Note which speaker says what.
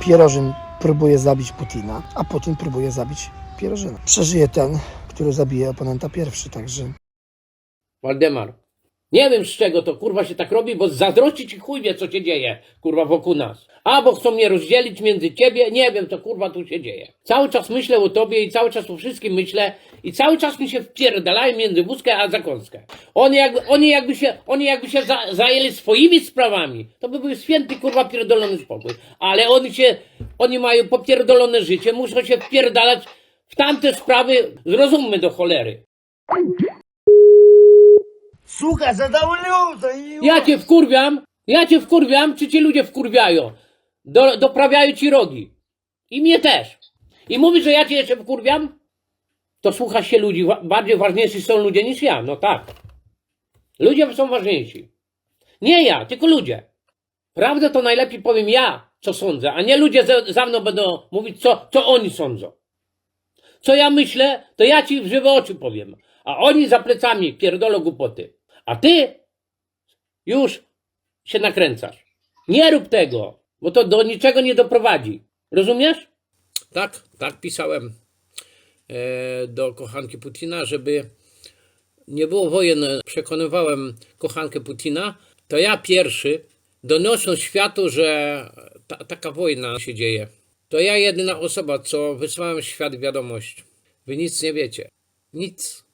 Speaker 1: Pierożyn próbuje zabić Putina, a Putin próbuje zabić Pierożyna. Przeżyje ten, który zabije oponenta pierwszy, także
Speaker 2: Waldemar. Nie wiem z czego to kurwa się tak robi, bo zazdrościć i chuj wie co się dzieje, kurwa wokół nas. Albo chcą mnie rozdzielić między ciebie, nie wiem co kurwa tu się dzieje. Cały czas myślę o tobie i cały czas o wszystkim myślę i cały czas mi się wpierdalają między wózkę a zakąskę. Oni jakby, oni jakby się, oni jakby się za, zajęli swoimi sprawami, to by był święty kurwa pierdolony spokój. Ale oni się, oni mają popierdolone życie, muszą się wpierdalać w tamte sprawy, zrozummy do cholery.
Speaker 3: Suka, zadowolony!
Speaker 2: Ja cię wkurwiam, ja cię wkurwiam, czy ci ludzie wkurwiają? Do, doprawiają ci rogi. I mnie też. I mówisz, że ja cię jeszcze wkurwiam? To słuchasz się ludzi. Bardziej ważniejsi są ludzie niż ja. No tak. Ludzie są ważniejsi. Nie ja, tylko ludzie. Prawdę to najlepiej powiem ja, co sądzę, a nie ludzie za mną będą mówić, co, co oni sądzą. Co ja myślę, to ja ci w żywe oczy powiem. A oni za plecami pierdolą głupoty. A ty już się nakręcasz. Nie rób tego, bo to do niczego nie doprowadzi. Rozumiesz? Tak, tak pisałem e, do kochanki Putina, żeby nie było wojen. Przekonywałem kochankę Putina, to ja pierwszy, donosząc światu, że ta, taka wojna się dzieje. To ja jedyna osoba, co wysłałem świat wiadomość. Wy nic nie wiecie. Nic.